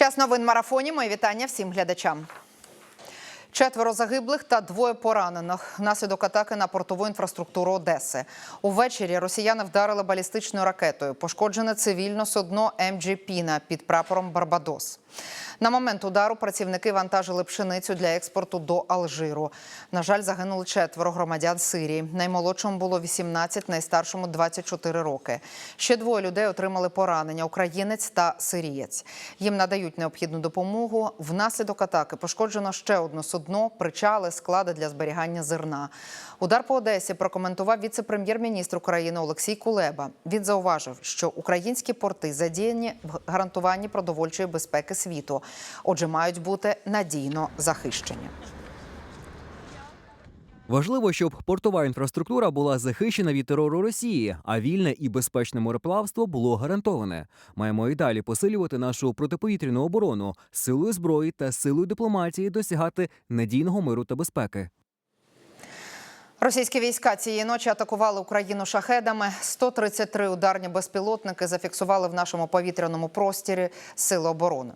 Час новин марафоні. Мої вітання всім глядачам. Четверо загиблих та двоє поранених внаслідок атаки на портову інфраструктуру Одеси. Увечері росіяни вдарили балістичною ракетою. Пошкоджене цивільно судно МГ під прапором Барбадос. На момент удару працівники вантажили пшеницю для експорту до Алжиру. На жаль, загинули четверо громадян Сирії. Наймолодшому було 18, найстаршому 24 роки. Ще двоє людей отримали поранення: українець та сирієць. Їм надають необхідну допомогу. Внаслідок атаки пошкоджено ще одне судно, причали, склади для зберігання зерна. Удар по Одесі прокоментував віце-прем'єр-міністр України Олексій Кулеба. Він зауважив, що українські порти задіяні в гарантуванні продовольчої безпеки світу, отже, мають бути надійно захищені. Важливо, щоб портова інфраструктура була захищена від терору Росії, а вільне і безпечне мореплавство було гарантоване. Маємо і далі посилювати нашу протиповітряну оборону силою зброї та силою дипломатії досягати надійного миру та безпеки. Російські війська цієї ночі атакували Україну шахедами. 133 ударні безпілотники зафіксували в нашому повітряному простірі сили оборони.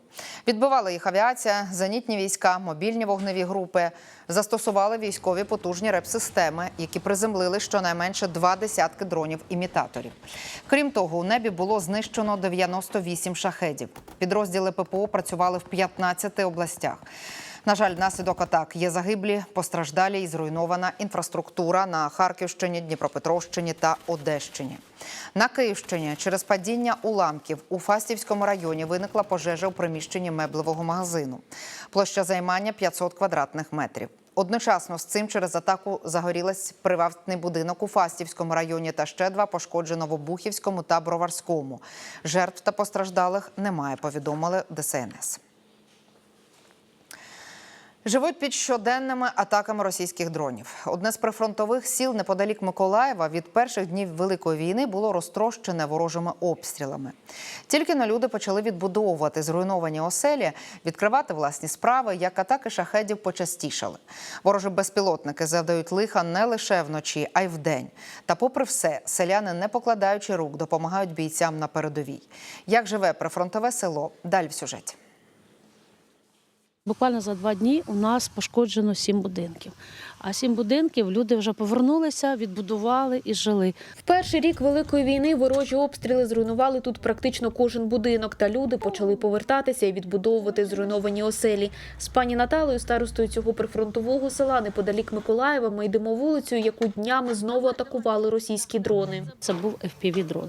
Відбивала їх авіація, зенітні війська, мобільні вогневі групи. Застосували військові потужні реп-системи, які приземлили щонайменше два десятки дронів-імітаторів. Крім того, у небі було знищено 98 шахедів. Підрозділи ППО працювали в 15 областях. На жаль, внаслідок атак є загиблі, постраждалі і зруйнована інфраструктура на Харківщині, Дніпропетровщині та Одещині. На Київщині через падіння уламків у Фастівському районі виникла пожежа у приміщенні меблевого магазину. Площа займання 500 квадратних метрів. Одночасно з цим через атаку загорілась приватний будинок у Фастівському районі та ще два пошкоджено в Обухівському та Броварському. Жертв та постраждалих немає, повідомили ДСНС. Живуть під щоденними атаками російських дронів. Одне з прифронтових сіл неподалік Миколаєва від перших днів Великої війни було розтрощене ворожими обстрілами. Тільки на люди почали відбудовувати зруйновані оселі, відкривати власні справи, як атаки шахедів почастішали. Ворожі безпілотники завдають лиха не лише вночі, а й вдень. Та, попри все, селяни, не покладаючи рук, допомагають бійцям на передовій. Як живе прифронтове село? Далі в сюжеті. Буквально за два дні у нас пошкоджено сім будинків. А сім будинків люди вже повернулися, відбудували і жили. В перший рік великої війни ворожі обстріли зруйнували тут практично кожен будинок, та люди почали повертатися і відбудовувати зруйновані оселі. З пані Наталою, старостою цього прифронтового села, неподалік Миколаєва, ми йдемо вулицею, яку днями знову атакували російські дрони. Це був FPV-дрон,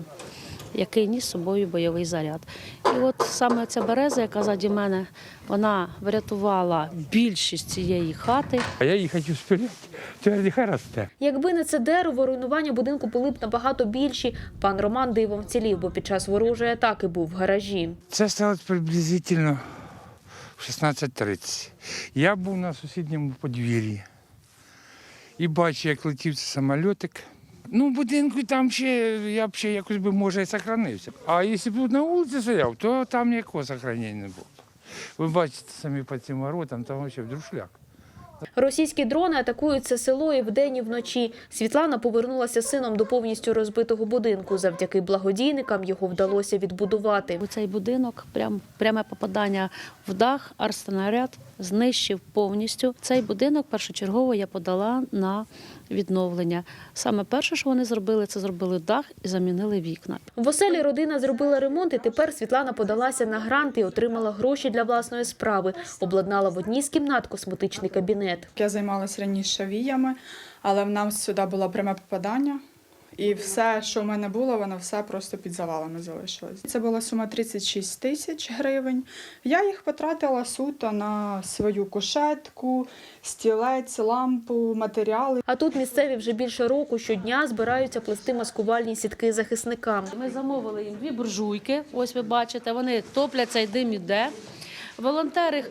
який ніс собою бойовий заряд. І от саме ця береза, яка заді мене, вона врятувала більшість цієї хати. А я її хочу спиляти. Це нехай росте. Якби не це дерево, руйнування будинку були б набагато більші. Пан Роман дивом вцілів, бо під час ворожої атаки був в гаражі. Це сталося приблизительно в 16.30. Я був на сусідньому подвір'ї і бачу, як летів цей самольотик. Ну, будинку там ще я б ще якось би може і сохранився. А якщо б на вулиці стояв, то там ніякого сохранення не було. Ви бачите самі по цим воротам, там взагалі друшляк. Російські дрони атакують це село і вдень, і вночі. Світлана повернулася з сином до повністю розбитого будинку. Завдяки благодійникам його вдалося відбудувати. У цей будинок прям, пряме попадання в дах, арснаряд знищив повністю. Цей будинок першочергово я подала на відновлення. Саме перше, що вони зробили, це зробили дах і замінили вікна. В оселі родина зробила ремонт, і тепер Світлана подалася на грант і отримала гроші для власної справи. Обладнала в одній з кімнат косметичний кабінет. Я займалася раніше віями, але в нас сюди було пряме попадання. І все, що в мене було, воно все просто під завалами залишилось. Це була сума 36 тисяч гривень. Я їх потратила суто на свою кушетку, стілець, лампу, матеріали. А тут місцеві вже більше року щодня збираються плести маскувальні сітки захисникам. Ми замовили їм дві буржуйки. Ось ви бачите, вони топляться і дим іде. Волонтери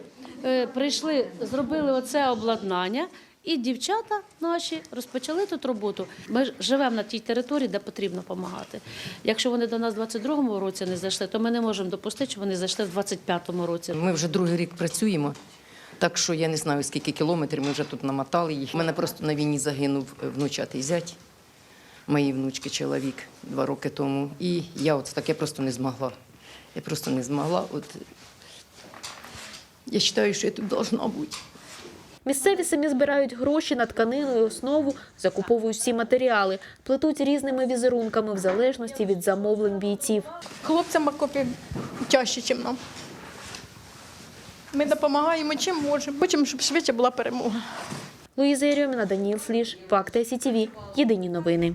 прийшли, зробили оце обладнання. І дівчата наші розпочали тут роботу. Ми живемо на тій території, де потрібно допомагати. Якщо вони до нас в 22-му році не зайшли, то ми не можемо допустити, що вони зайшли в 25-му році. Ми вже другий рік працюємо, так що я не знаю, скільки кілометрів ми вже тут намотали їх. У мене просто на війні загинув внучатий зять, моїй внучки чоловік два роки тому. І я от таке просто не змогла. Я просто не змогла. От Я вважаю, що я тут должна бути. Місцеві самі збирають гроші на тканину і основу, закуповують всі матеріали, плетуть різними візерунками в залежності від замовлень бійців. Хлопцям окопі тяжче, ніж нам. Ми допомагаємо чим можемо. Хочемо, щоб швидше була перемога. Луїза Єрьоміна, Даніл Сліж, Факти СІТІВІ. Єдині новини.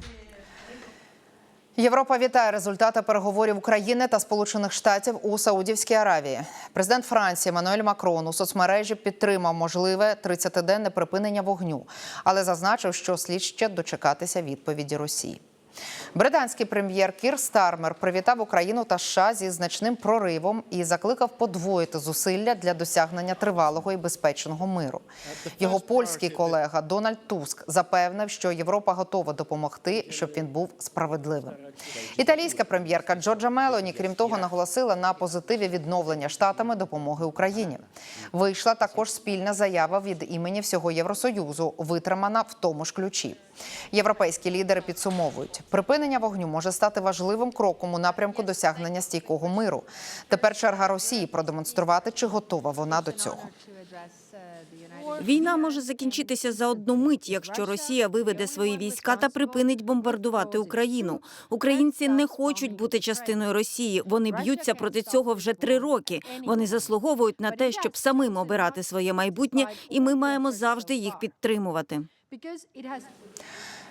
Європа вітає результати переговорів України та Сполучених Штатів у Саудівській Аравії. Президент Франції Мануель Макрон у соцмережі підтримав можливе 30-денне припинення вогню, але зазначив, що слід ще дочекатися відповіді Росії. Британський прем'єр Кір Стармер привітав Україну та США зі значним проривом і закликав подвоїти зусилля для досягнення тривалого і безпечного миру. Його польський колега Дональд Туск запевнив, що Європа готова допомогти, щоб він був справедливим. Італійська прем'єрка Джорджа Мелоні, крім того, наголосила на позитиві відновлення штатами допомоги Україні. Вийшла також спільна заява від імені всього Євросоюзу, витримана в тому ж ключі. Європейські лідери підсумовують, припинення вогню може стати важливим кроком у напрямку досягнення стійкого миру. Тепер черга Росії продемонструвати, чи готова вона до цього. Війна може закінчитися за одну мить, якщо Росія виведе свої війська та припинить бомбардувати Україну. Українці не хочуть бути частиною Росії. Вони б'ються проти цього вже три роки. Вони заслуговують на те, щоб самим обирати своє майбутнє, і ми маємо завжди їх підтримувати.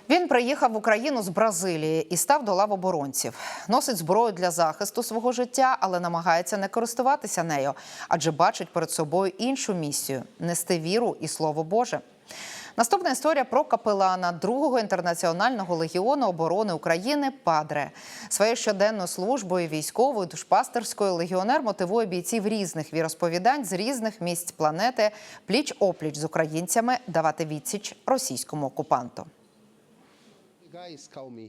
Він приїхав в Україну з Бразилії і став до лав оборонців. Носить зброю для захисту свого життя, але намагається не користуватися нею, адже бачить перед собою іншу місію нести віру і слово Боже. Наступна історія про капелана другого інтернаціонального легіону оборони України Падре. Своєю щоденною службою військовою душпастерською легіонер мотивує бійців різних віросповідань з різних місць планети пліч опліч з українцями давати відсіч російському окупанту.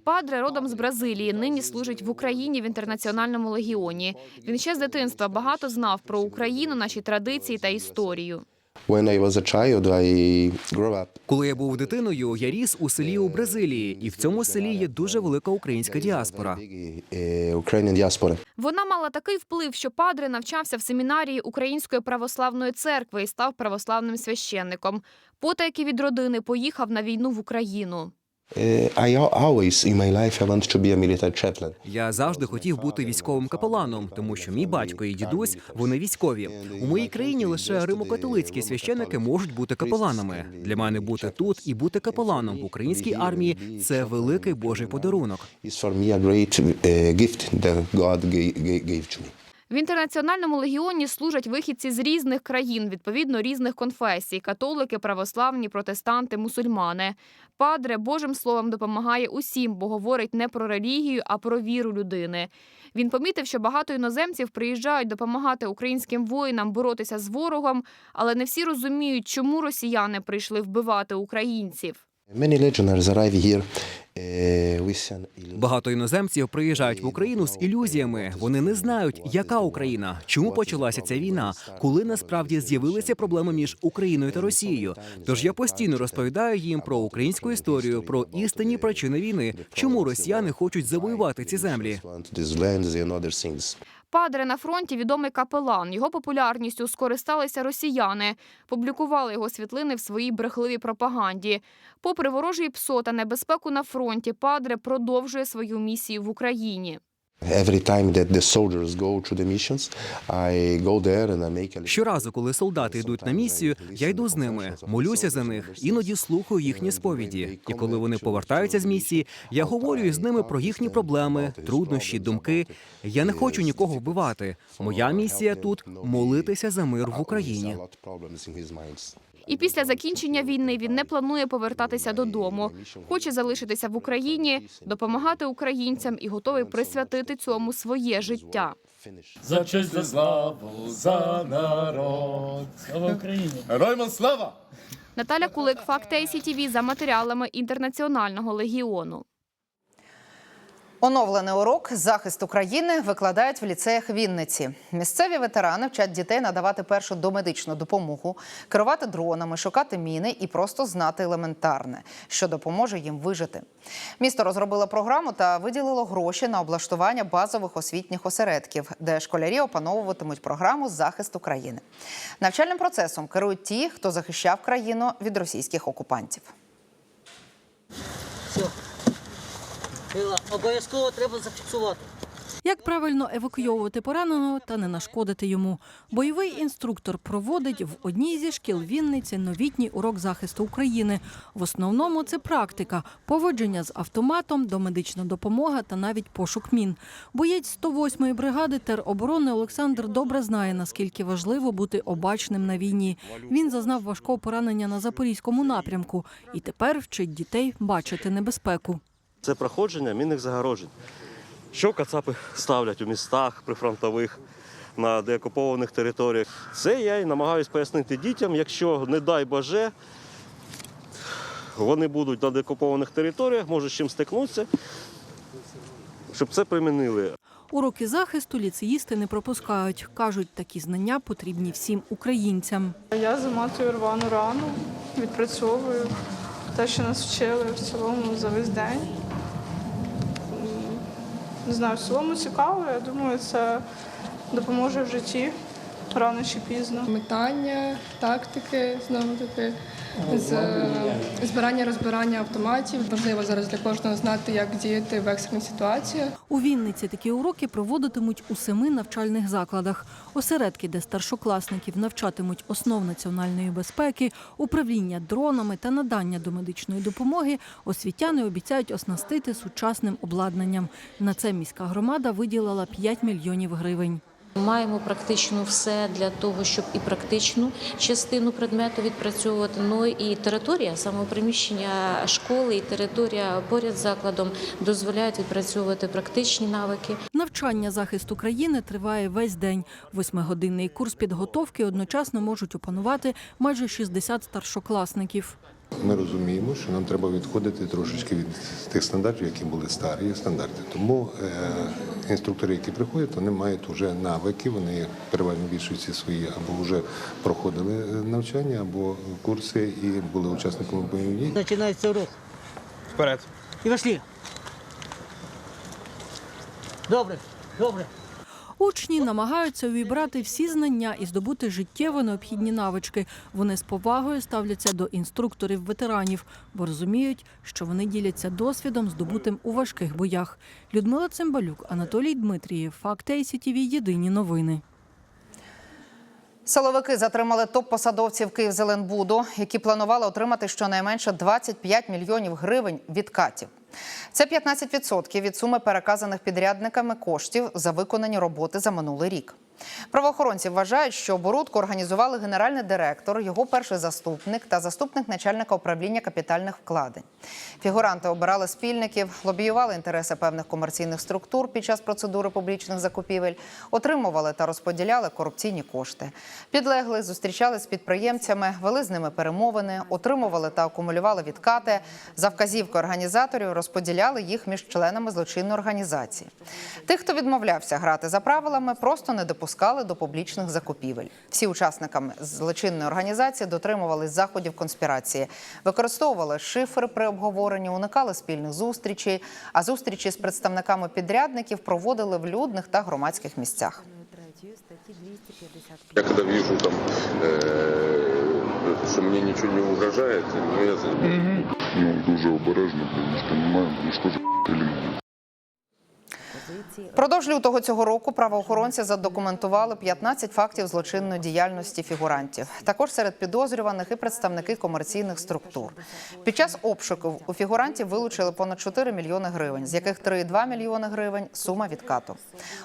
Падре родом з Бразилії. Нині служить в Україні в інтернаціональному легіоні. Він ще з дитинства багато знав про Україну, наші традиції та історію. Коли я був дитиною, я ріс у селі у Бразилії, і в цьому селі є дуже велика українська діаспора. Вона мала такий вплив, що Падре навчався в семінарії Української православної церкви і став православним священником. Потайки від родини поїхав на війну в Україну. Uh, I al- always in my life I wanted to be a military chaplain. Я завжди хотів бути військовим капеланом, тому що мій батько і дідусь вони військові. У моїй країні лише римокатолицькі священники можуть бути капеланами. Для мене бути тут і бути капеланом в українській армії це великий божий подарунок. It's for me a great gift that God gave, gave, gave to me. В інтернаціональному легіоні служать вихідці з різних країн, відповідно різних конфесій: католики, православні, протестанти, мусульмани. Падре Божим словом допомагає усім, бо говорить не про релігію, а про віру людини. Він помітив, що багато іноземців приїжджають допомагати українським воїнам боротися з ворогом, але не всі розуміють, чому росіяни прийшли вбивати українців. Багато іноземців приїжджають в Україну з ілюзіями. Вони не знають, яка Україна, чому почалася ця війна, коли насправді з'явилися проблеми між Україною та Росією. Тож я постійно розповідаю їм про українську історію, про істинні причини війни, чому росіяни хочуть завоювати ці землі. Падре на фронті відомий капелан. Його популярністю скористалися росіяни. Публікували його світлини в своїй брехливій пропаганді. Попри ворожий псо та небезпеку на фронті, Падре продовжує свою місію в Україні. Щоразу, коли солдати йдуть на місію, я йду з ними, молюся за них, іноді слухаю їхні сповіді. І коли вони повертаються з місії, я говорю із ними про їхні проблеми, труднощі, думки. Я не хочу нікого вбивати. Моя місія тут молитися за мир в Україні. І після закінчення війни він не планує повертатися додому. Хоче залишитися в Україні, допомагати українцям і готовий присвятити цьому своє життя. За честь, за славу, за народ. Слава Україні! Героям слава! Наталя Кулик, Факти ICTV за матеріалами інтернаціонального легіону. Оновлений урок захист України викладають в ліцеях Вінниці. Місцеві ветерани вчать дітей надавати першу домедичну допомогу, керувати дронами, шукати міни і просто знати елементарне, що допоможе їм вижити. Місто розробило програму та виділило гроші на облаштування базових освітніх осередків, де школярі опановуватимуть програму захист України. Навчальним процесом керують ті, хто захищав країну від російських окупантів. Обов'язково треба зафіксувати. Як правильно евакуйовувати пораненого та не нашкодити йому? Бойовий інструктор проводить в одній зі шкіл Вінниці новітній урок захисту України. В основному це практика, поводження з автоматом, домедична допомога та навіть пошук мін. Боєць 108-ї бригади тероборони Олександр добре знає, наскільки важливо бути обачним на війні. Він зазнав важкого поранення на запорізькому напрямку і тепер вчить дітей бачити небезпеку. Це проходження мінних загорожень. Що кацапи ставлять у містах прифронтових на деокупованих територіях. Це я і намагаюся пояснити дітям, якщо, не дай Боже, вони будуть на деокупованих територіях, можуть з чим стикнутися, щоб це примінили. Уроки захисту ліцеїсти не пропускають. Кажуть, такі знання потрібні всім українцям. Я заматую рвану рану, відпрацьовую те, що нас вчили в цілому за весь день. Не знаю, в цілому цікаво. Я думаю, це допоможе в житті рано чи пізно. Метання, тактики, знову таки, з збирання розбирання автоматів. Важливо зараз для кожного знати, як діяти в екстрених ситуаціях. У Вінниці такі уроки проводитимуть у семи навчальних закладах. Осередки, де старшокласників навчатимуть основ національної безпеки, управління дронами та надання домедичної допомоги, освітяни обіцяють оснастити сучасним обладнанням. На це міська громада виділила 5 мільйонів гривень. Маємо практично все для того, щоб і практичну частину предмету відпрацьовувати. Ну і територія, саме приміщення школи і територія поряд з закладом дозволяють відпрацьовувати практичні навики. Навчання захисту країни триває весь день. Восьмигодинний курс підготовки одночасно можуть опанувати майже 60 старшокласників. Ми розуміємо, що нам треба відходити трошечки від тих стандартів, які були старі стандарти. Тому е, інструктори, які приходять, вони мають вже навики, вони переважно більшості свої або вже проходили е, навчання, або курси і були учасниками бойових дій. Починається урок. Вперед. І пішли. Добре, добре. Учні намагаються увібрати всі знання і здобути життєво необхідні навички. Вони з повагою ставляться до інструкторів ветеранів, бо розуміють, що вони діляться досвідом, здобутим у важких боях. Людмила Цимбалюк, Анатолій Дмитрієв, Факти ICTV, Єдині новини. Силовики затримали топ-посадовців Київзеленбуду, які планували отримати щонайменше 25 мільйонів гривень від катів. Це 15% від суми переказаних підрядниками коштів за виконані роботи за минулий рік. Правоохоронці вважають, що оборудку організували генеральний директор, його перший заступник та заступник начальника управління капітальних вкладень. Фігуранти обирали спільників, лобіювали інтереси певних комерційних структур під час процедури публічних закупівель, отримували та розподіляли корупційні кошти. Підлегли, зустрічались з підприємцями, вели з ними перемовини, отримували та акумулювали відкати. За вказівкою організаторів розподіляли їх між членами злочинної організації. Тих, хто відмовлявся грати за правилами, просто не допускали до публічних закупівель. Всі учасниками злочинної організації дотримувались заходів конспірації, використовували шифри при обговоренні, уникали спільних зустрічей, а зустрічі з представниками підрядників проводили в людних та громадських місцях. Я когда вижу там, э, что мне ничего не угрожает, ну я занимаюсь. Ну, дуже обережно, тому що немає, маємо, ну що ж Продовж лютого цього року правоохоронці задокументували 15 фактів злочинної діяльності фігурантів. Також серед підозрюваних і представники комерційних структур. Під час обшуків у фігурантів вилучили понад 4 мільйони гривень, з яких 3,2 мільйони гривень сума відкату.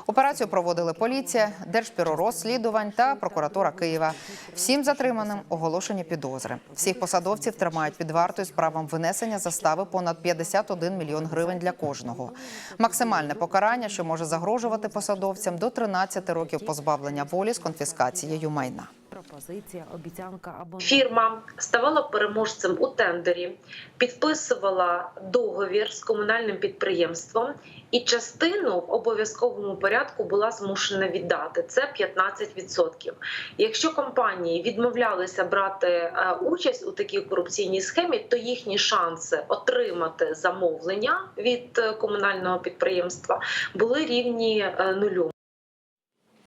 Операцію проводили поліція, Держбюро розслідувань та прокуратура Києва. Всім затриманим оголошені підозри. Всіх посадовців тримають під вартою з правом винесення застави понад 51 мільйон гривень для кожного. Максимальне покарання, що може загрожувати посадовцям до 13 років позбавлення волі з конфіскацією майна. Пропозиція, обіцянка або Фірма ставала переможцем у тендері, підписувала договір з комунальним підприємством, і частину в обов'язковому порядку була змушена віддати. Це 15%. Якщо компанії відмовлялися брати е, участь у такій корупційній схемі, то їхні шанси отримати замовлення від е, комунального підприємства були рівні е, нулю.